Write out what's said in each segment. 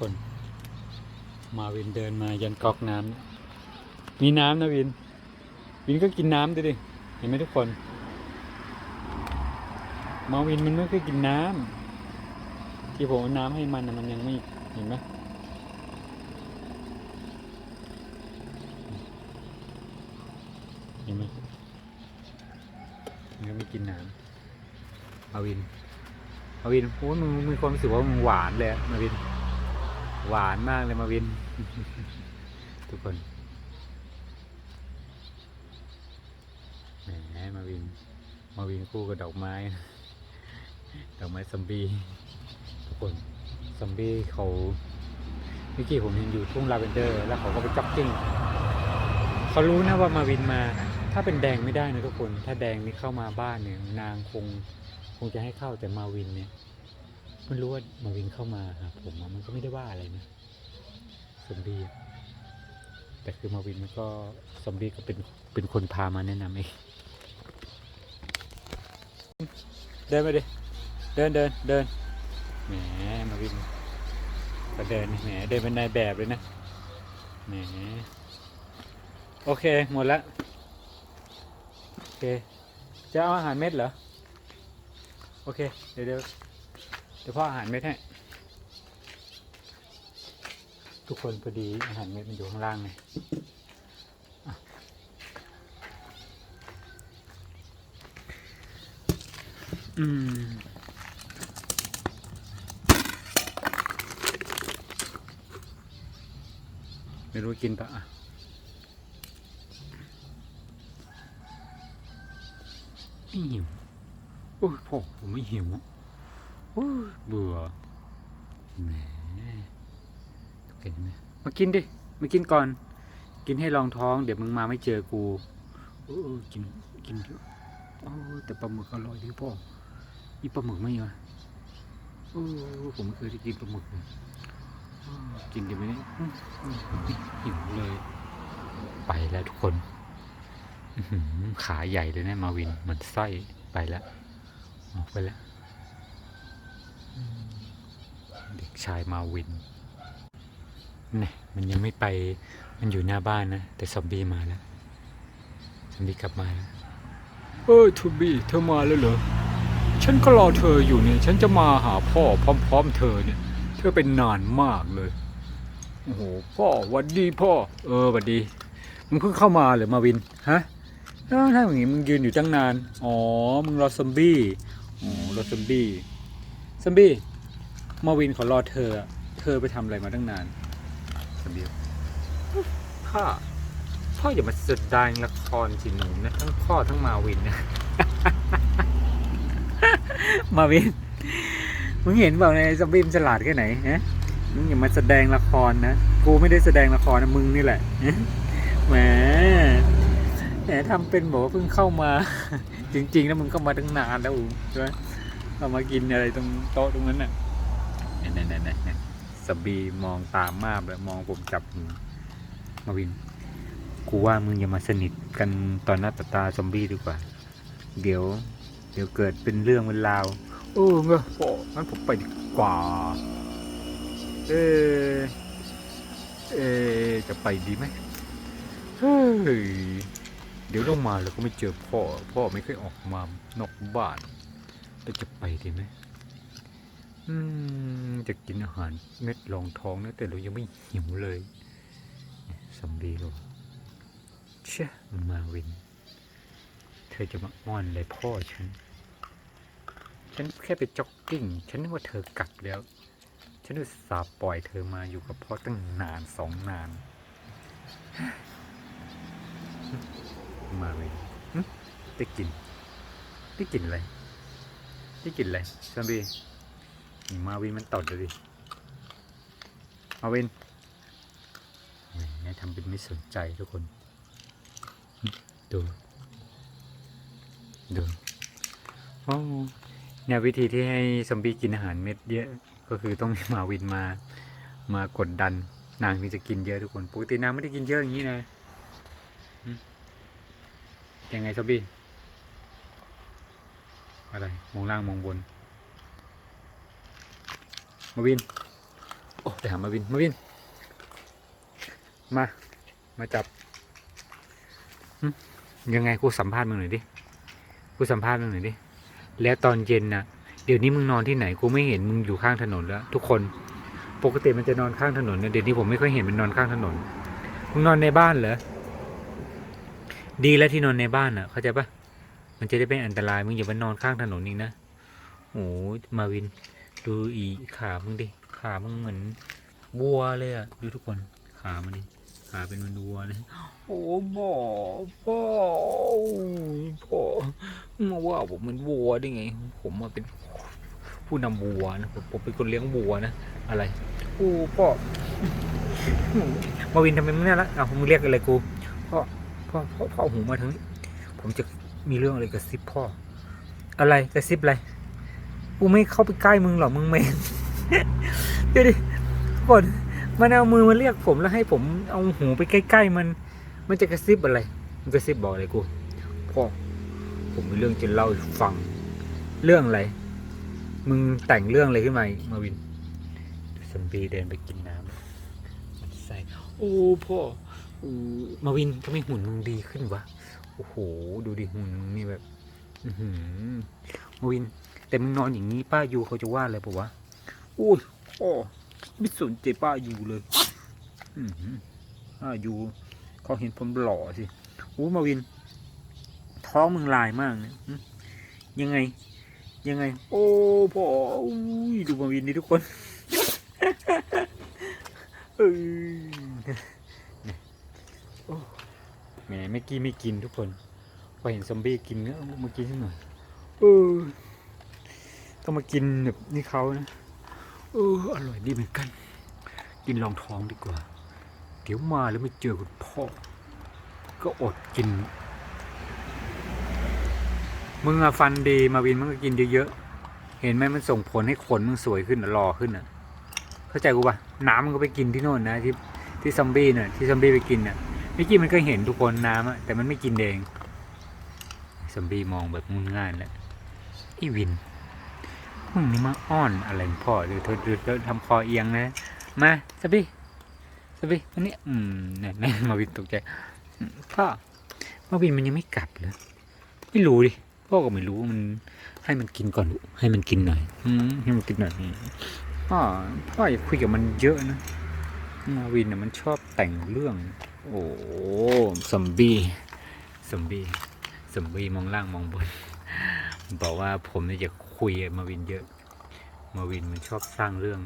คน มาวินเดินมายันก๊อกน้ำมีน้ำนะวิน วินก็กินน้ำดูดิ เห็นไหมทุกคน มาวินมันไม่เคยกินน้ำที่ผมเอาน้ำให้มันนะมันยังไม่เห็นไหมเห็นไหมมันยังไม่กินน้ำมาวินมาวินโอ้ยมึงมีความรู้สึกว่ามึงหวานเลยอะมาวิน หวานมากเลยมาวิน ทุกคนแหมมาวิน มาวินคู่กับดอกไม้ ดอกไม้ซัมบี้ทุกคนซัมบี้เขาเมื่อกี้ผมเห็นอยู่ทุ่งลาเวนเดอร์ แล้วเขาก็ไปจ็อกกิ้งเขารู้นะว่ามาวินมา ถ้าเป็นแดงไม่ได้นะทุกคน ถ้าแดงนี่เข้ามาบ้านเนี่ยนางคงคงจะให้เข้าแต่มาวินเนี่ย ไม่รู้ว่ามาวินเข้ามาหาผมอะมันก็ไม่ได้ว่าอะไรนะซอมบีอะแต่คือมาวินมันก็ซอมบีก็เป็นเป็นคนพามาแนะนำเองเดินไปดิเดินเดินเดินแหมมาวินก็เดินแหมเดินเป็นนายแบบเลยนะแหมโอเคหมดละโอเคจะเอาอาหารเม็ดเหรอ โอเค เดี๋ยวเดี๋ยว ดี๋ยวพ่ออาหารเม็ดให้ทุกคนพอดีอาหารเม็ดมันอยู่ข้างล่างไงอะอืมไม่รู้กินปะอะไม่หิวโอ้ยพ่อผมไม่หิวโอ้ย เบื่อแหมเห็นไหมมากินดิ มากินก่อน กินให้รองท้อง เดี๋ยวมึงมาไม่เจอกูโอ้ยกิน กินเยอะโอ้ยแต่ปลาหมึกอร่อยดิพ่อมีปลาหมึกไหมวะโอ้ยผมไม่เคยได้กินปลาหมึกเลยโอ้ยกินดีไหมเนี่ยอืมอืมหิวเลย ไปแล้วทุกคนอื้อหือขาใหญ่เลยนะมาวินเหมือนไส้ไปแล้ว ออกไปแล้วอืม เด็กชายมาวินนี่มันยังไม่ไปมันอยู่หน้าบ้านนะ แต่ซอมบี้มาแล้วซอมบี้กลับมาแล้วเอ้ยทูบี้เธอมาแล้วเหรอฉันก็รอเธออยู่เนี่ย ฉันจะมาหาพ่อพร้อม ๆ เธอเนี่ย เธอเป็นนานมากเลยโอ้โหพ่อวัดดีพ่อ เออวัดดีมึงเพิ่งเข้ามาเหรือมาวินฮะแล้วถ้าอย่างงี้มึงยืนอยู่ตั้งนาน อ๋อ มึงรอซอมบี้ อ๋อรถซัมบี้ ซัมบี้มาวินขอรอเธออะเธอไปทำอะไรมาตั้งนานซัมบี้พ่อพ่ออย่ามาแสดงละครสิหนูนะทั้งพ่อทั้งมาวินนะมาวิน มึงเห็นเปล่าในซัมบี้มันฉลาดแค่ไหนฮะมึงอย่ามาแสดงละครนะ กูไม่ได้แสดงละครนะมึงนี่แหละฮะแหมแหมทำเป็นบอกว่าเพิ่งเข้ามา จริงๆแล้วมึงก็มาตั้งนานแล้วอูใช่ไหม เอามากินอะไรตรงโต๊ะตรงนั้นน่ะเนี่ยเนี่ยเนี่ยเนี่ยสบีมองตามมากเลยมองผมจับมือมาวิน กูว่ามึงอย่ามาสนิทกันตอนหน้าต่อตาซอมบี้ดีกว่า เดี๋ยว เดี๋ยวเกิดเป็นเรื่องเป็นราวโอ้เงโอ้งั้นผมไปดีกว่า เออเออจะไปดีไหมเฮ้ยเดี๋ยวต้องมาแล้วก็ไม่เจอพ่อ พ่อไม่เคยออกมานอกบ้าน เราจะไปดีไหมอืมจะกินอาหารเม็ดรองท้องนะแต่เรายังไม่หิวเลยสำลีหรอเชื่อมาวิน เธอจะมาอ้อนอะไรพ่อฉัน ฉันแค่ไปจ็อกกิ้ง ฉันนึกว่าเธอกลับแล้ว ฉันอุตส่าห์ปล่อยเธอมาอยู่กับพ่อตั้งนานสองนาน มาวินหึได้กลิน ได้กลินอะไร ได้กลินอะไรซัมบี้มาวินมันตดเลยดิมาวินแหมทำเป็นไม่สนใจทุกคน ดู ดูโอ้เนี่ยวิธีที่ให้ซอมบี้กินอาหารเม็ดเยอะ ก็คือต้องมีมาวินมามากดดัน นางถึงจะกินเยอะทุกคนปกตินางไม่ได้กินเยอะอย่างนี้นะยังไงซอบบี้ อะไรมองล่างมองบน มาวิน โอ้ไปหามาวิน มาวิน มา มาจับ ยังไงกูสัมภาษณ์มึงหน่อยดิ กูสัมภาษณ์มึงหน่อยดิ แล้วตอนเย็นน่ะเดี๋ยวนี้มึงนอนที่ไหนกูไม่เห็นมึงอยู่ข้างถนนแล้ว ทุกคน ปกติมันจะนอนข้างถนนนะเดี๋ยวนี้ผมไม่ค่อยเห็นมันนอนข้างถนน มึงนอนในบ้านเหรอ ดีแล้วที่นอนในบ้านอะ เข้าใจปะ มันจะได้ไม่อันตรายมึงอย่ามานอนข้างถนนอีกนะโอ้ยมาวิน ดูอีขามึงดิขามึงเหมือนวัวเลยอะดูทุกคนขามันดิขาเป็นมันวัวเลยโอ้พ่อพ่อพ่อมาว่าผมเป็นวัวได้ไง ผมมาเป็นผู้นำวัวนะผมผมเป็นคนเลี้ยงวัวนะอะไรโอ้พ่อมาวินทำไมมึงน่ารักอ้ามึงเรียกอะไรกูพ่อพ่อพ่อพ่อหูมาทางนี้ผมจะ มีเรื่องอะไรกระซิบพ่อ อะไรกระซิบอะไรกูไม่เข้าไปใกล้มึงหรอกมึงเมนเดี๋ยวดิก่อนมันเอามือมาเรียกผมแล้วให้ผมเอาหูไปใกล้ๆมัน มันจะกระซิบอะไร มันกระซิบบอกอะไรกูพ่อผมมีเรื่องจะเล่าให้ฟัง เรื่องอะไร มึงแต่งเรื่องอะไรขึ้นมาอีกมาวินสัมบีเดินไปกินน้ำมันใส่โอ้พ่อโอ้มาวินทำไมหุ่นมึงดีขึ้นวะ โอ้โห ดูดิหุ่นมึงนี่แบบอือหือมาวิน แต่มึงนอนอย่างนี้ป้ายูเขาจะว่าอะไรปะวะโอ้ยพ่อไม่สนใจป้ายูเลยอือหือป้ายูเขาเห็นผมหล่อสิโอ้มาวิน ท้องมึงลายมากเนี่ยยังไง ยังไง โอ้พ่ออุ้ยดูมาวินนี่ทุกคนเออ แหมไม่กี้ไม่กินทุกคน พอเห็นซอมบี้กินเนื้อเอามากินสักหน่อยเออต้องมากินแบบนี่เขานะเอออร่อยดีเหมือนกัน กินรองท้องดีกว่า เดี๋ยวมาแล้วไม่เจอคุณพ่อ ก็อดกิน มึงอะฟันดีมาวินมึงก็กินเยอะๆ เห็นไหมมันส่งผลให้ขนมึงสวยขึ้นอะรอขึ้นอะเข้าใจกูปะน้ำมันก็ไปกินที่โน่นนะที่ที่ซอมบี้น่ะที่ซอมบี้ไปกินน่ะ เมื่อกี้มันก็เห็นทุกคนน้ำอะแต่มันไม่กินเองซอมบี้มองแบบงุนง่านและไอ้วินมึงนี่มาอ้อนอะไรพ่อเดี๋ยวเธอเดี๋ยวเธอทำคอเอียงนะ มาซอมบี้ซอมบี้อันนี้อืมเนี่ยเนี่ยมาวินตกใจพ่อมาวินมันยังไม่กลับเลยไม่รู้ดิพ่อก็ไม่รู้มันให้มันกินก่อนลูกให้มันกินหน่อยอืมให้มันกินหน่อยพ่อพ่ออย่าคุยกับมันเยอะนะมาวินน่ะมันชอบแต่งเรื่อง โอ้ซอมบี้ซอมบี้ซอมบี้มองล่างมองบน บอกว่าผมเนี่ยจะคุยมาวินเยอะ มาวินมันชอบสร้างเรื่อง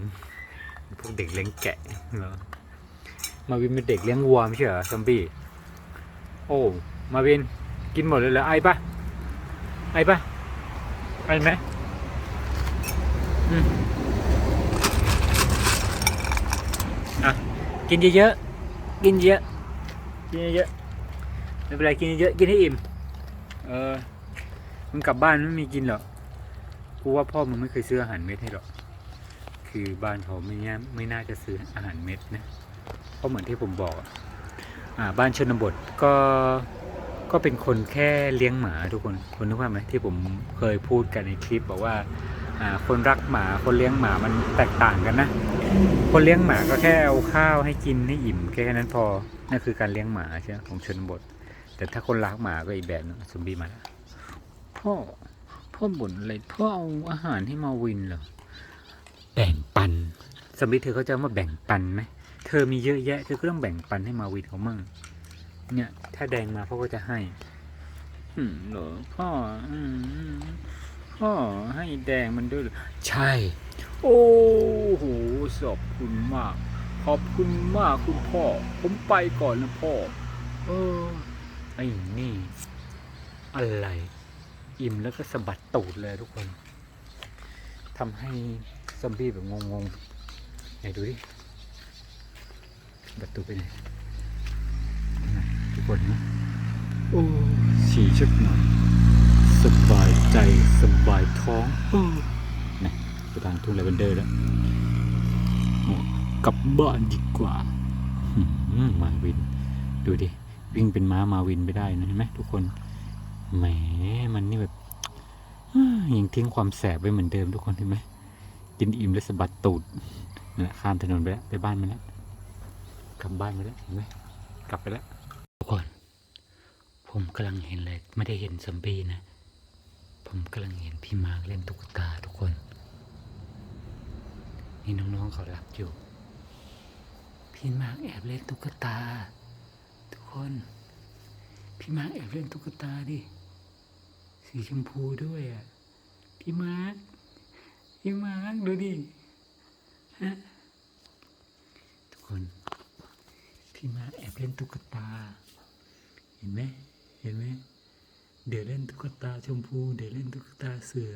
พวกเด็กเลี้ยงแกะเหรอมาวินเป็นเด็กเลี้ยงวัวไม่ใช่เหรอซอมบี้โอ้ มาวินกินหมดเลยเหรอไอ้ปะไอ้ปะไอ้ไหมอืมอะ กินเยอะๆกินเยอะ กินเยอะๆไม่เป็นไรกินเยอะๆกินให้อิ่ม เออมึงกลับบ้านไม่มีกินหรอกกูว่าพ่อมึงไม่เคยซื้ออาหารเม็ดให้หรอก คือบ้านเขาไม่น่าไม่น่าจะซื้ออาหารเม็ดนะ เพราะเหมือนที่ผมบอกอะอ่าบ้านชนบทก็ก็เป็นคนแค่เลี้ยงหมาทุกคนคนนึกว่าพไหมที่ผมเคยพูดกันในคลิปบอกว่าอ่า คนรักหมาคนเลี้ยงหมามันแตกต่างกันนะ คนเลี้ยงหมาก็แค่เอาข้าวให้กินให้อิ่มแค่นั้นพอนั่นคือการเลี้ยงหมาใช่ไหมของชนบท แต่ถ้าคนรักหมาก็อีกแบบนึงซอมบี้มาพ่อพ่อบ่นอะไรพ่อเอาอาหารให้มาวินเหรอแบ่งปันสมมติเธอเขาจะมาแบ่งปันไหมเธอมีเยอะแยะเธอก็ต้องแบ่งปันให้มาวินเขามั่งเนี่ย ถ้าแดงมาพ่อก็จะให้ อืมเหรอพ่ออืม พ่อให้แดงมันด้วยเหรอใช่ โอ้โหขอบคุณมาก ขอบคุณมากคุณพ่อ ผมไปก่อนนะพ่อ เออ ไอ้นี่ อะไร อิ่มแล้วก็สะบัดตูดเลยทุกคนทำให้ซอมบี้แบบงงๆไหนดูดิสะบัดตูดไปไหนทุกคนนะโอ้ฉี่ชักหน่อย สบายใจสบายท้องโอ้นะไปทางทุ่งลาเวนเดอร์แล้วโอ้กลับบ้านดีกว่าหืมมาวิน ดูดิ วิ่งเป็นม้ามาวินไปได้นะเห็นไหมทุกคนแหมมันนี่แบบอ้ายังทิ้งความแสบไว้เหมือนเดิมทุกคนเห็นไหมกินอิ่มแล้วสะบัดตูดนั่นแหละข้ามถนนไปแล้วไปบ้านมันแล้วกลับบ้านมาแล้วเห็นไหมกลับไปแล้วทุกคนผมกำลังเห็นเลย ไม่ได้เห็นซอมบี้นะ ผมกำลังเห็นพี่มาร์คเล่นตุ๊กตาทุกคน นี่น้องๆเขาหลับอยู่ พี่มาร์คแอบเล่นตุ๊กตา ทุกคน พี่มาร์คแอบเล่นตุ๊กตาดิสีชมพูด้วยอะพี่มาร์คพี่มาร์คดูดิฮะทุกคน พี่มาร์คแอบเล่นตุ๊กตา เห็นไหมเห็นไหม เดี๋ยวเล่นตุ๊กตาชมพู เดี๋ยวเล่นตุ๊กตาเสือ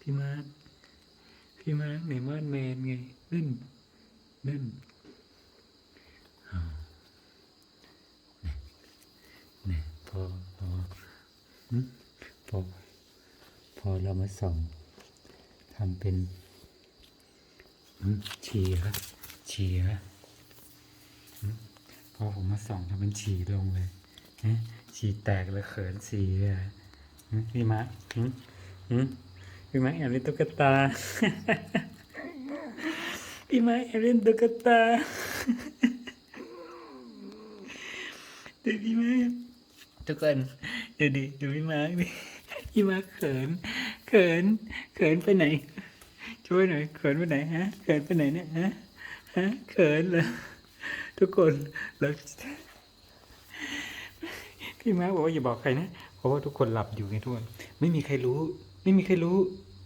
พี่มาร์คพี่มาร์คในม่านแมนไงนั่นนั่นเนี่ยพอพอพอพอเรามาส่องทำเป็นฉี่ครับฉี่ครับพอผมมาส่องทำเป็นฉี่ลงเลย ฉีแตกเลยเขินฉี่เลยอะหึพี่มะพี่มะแอบเล่นตุ๊กตาพี่มะแอบเล่นตุ๊กตาเดี๋ยวพี่มะทุกคนเดี๋ยวดิดูพี่มาดิพี่มาเขิน เขิน เขินไปไหน ช่วยหน่อยเขินไปไหนฮะเขินไปไหนเนี่ยฮะฮะเขินเหรอทุกคนแล้ว พี่มาบอกว่าอย่าบอกใครนะ เพราะว่าทุกคนหลับอยู่ไงทุกคนไม่มีใครรู้ ไม่มีใครรู้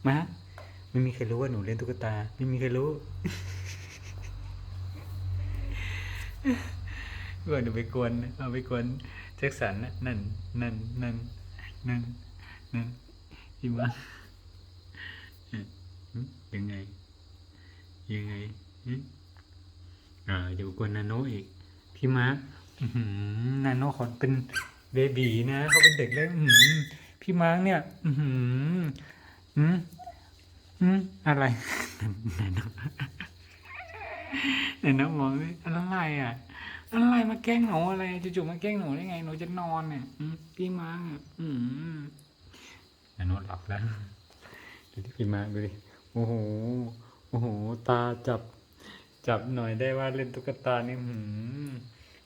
มาไม่มีใครรู้ว่าหนูเล่นตุ๊กตา ไม่มีใครรู้ก่อนหนูไปกวนเอาไปกวนแจ็คสันนะนั่นนั่นนั่นนั่นนั่นพี่มาร์คเอ๊ะยังไง ยังไงอ่าเดี๋ยวกวนนาโนอีกพี่มาร์คอื้อหือนาโนขาเป็น เบบีนะเขาเป็นเด็กเล็กหือพี่มาร์คเนี่ยอือหืออืมอืมอะไรนาโนนาโนมองดิอะไรอะอะไรมาแกล้งหนูอะไรจู่ๆมาแกล้งหนูได้ไงหนูจะนอนเนี่ยพี่มาร์คอะอืมนาโนหลับแล้วดูที่พี่มาร์คดูดิโอ้โหโอ้โห ตาจับ จับหน่อยได้ว่าเล่นตุ๊กตานี่หืม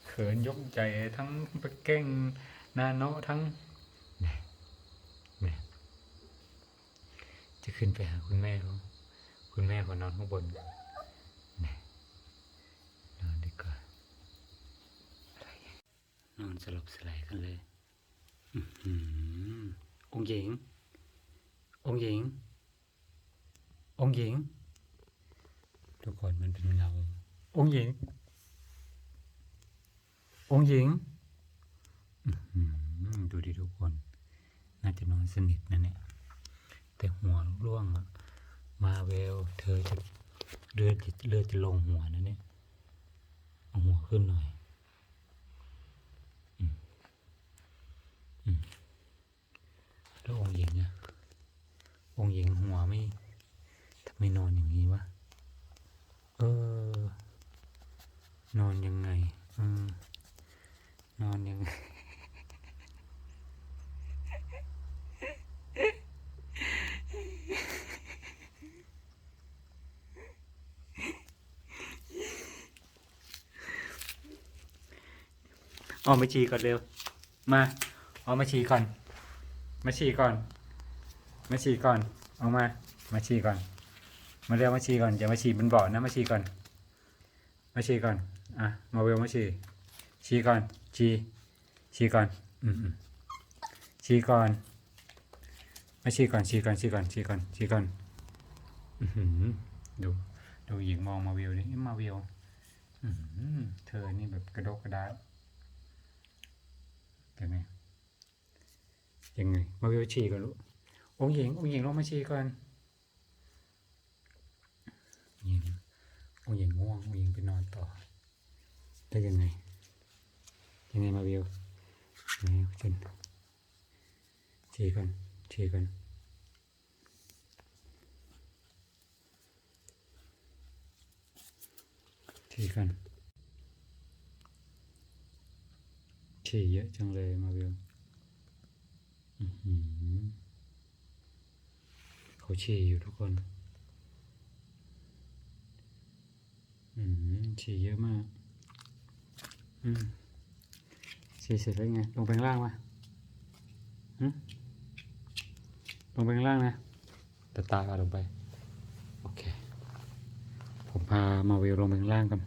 เขินยกใจทั้งไปแกล้ง นาโนทั้งเนี่ยเนี่ยจะขึ้นไปหาคุณแม่เขาคุณแม่เขานอนข้างบนเนี่ยนอนดีกว่าอะไรเนี่ยนอนสลบสลายกันเลยอื้อหือองค์หญิง องค์หญิง องค์หญิง ทุกคนมันเป็นเงา องค์หญิง องค์หญิงอื้อหือ ดูดิทุกคน น่าจะนอนสนิทนะเนี่ย แต่หัวร่วงอะมาเวล เธอจะเลือดจะเลือดจะลงหัวนะเนี่ยเอาหัวขึ้นหน่อยแล้วองค์หญิงอะองค์หญิงหัวไม่ทำไมนอนอย่างนี้วะ เออ นอนยังไง อืมนอนยังไง ออกมาฉี่ก่อนเร็ว มาออกมาฉี่ก่อน มาฉี่ก่อน มาฉี่ก่อนออกมา มาฉี่ก่อน มาเร็วมาฉี่ก่อนอย่ามาฉี่บนเบาะนะมาฉี่ก่อน มาฉี่ก่อน อะ มาเวลมาฉี่ฉี่ก่อนฉี่ฉี่ก่อน อืมอืมฉี่ก่อนมาฉี่ก่อนฉี่ก่อนฉี่ก่อนฉี่ก่อนฉี่ก่อนอือหือดูดูหญิงมองมาวิวดิเอ๊ะมาวิวอือหือเธอนี่แบบกระดกกระดาษเห็นไหม ยังไง มาวิวฉี่ก่อนลูกองหญิงองหญิงลงมาฉี่ก่อนหญิงองหญิงง่วงองหญิงไปนอนต่อได้ยังไง ยังไงมาวิวไหนจนฉี่ก่อนฉี่ก่อนฉี่ก่อนฉี่เยอะจังเลยมาวิว เขาฉี่อยู่ทุกคนฉี่เยอะมากอืมฉี่เสร็จแล้วไง ลงไปล่างมาลงไปล่างนะแต่ตาพาลงไป โอเค ผมพามาวิวลงไปล่างกัน